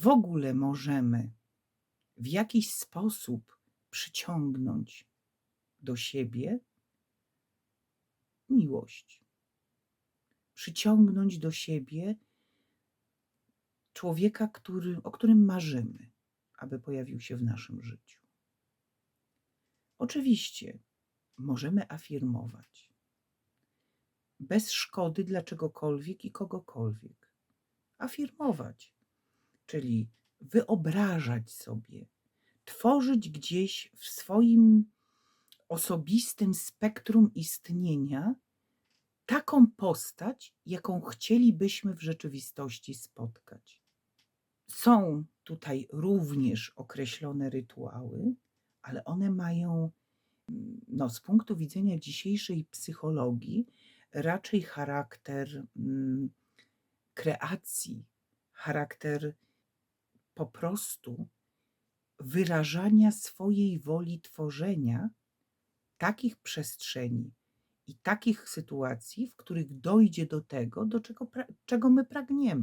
w ogóle możemy w jakiś sposób przyciągnąć do siebie miłość. Przyciągnąć do siebie człowieka, który, o którym marzymy, aby pojawił się w naszym życiu. Oczywiście możemy afirmować bez szkody dla czegokolwiek i kogokolwiek. Afirmować, czyli wyobrażać sobie, tworzyć gdzieś w swoim osobistym spektrum istnienia taką postać, jaką chcielibyśmy w rzeczywistości spotkać. Są tutaj również określone rytuały, ale one mają no, z punktu widzenia dzisiejszej psychologii raczej charakter mm, kreacji, charakter po prostu wyrażania swojej woli tworzenia takich przestrzeni i takich sytuacji, w których dojdzie do tego, do czego, czego my pragniemy.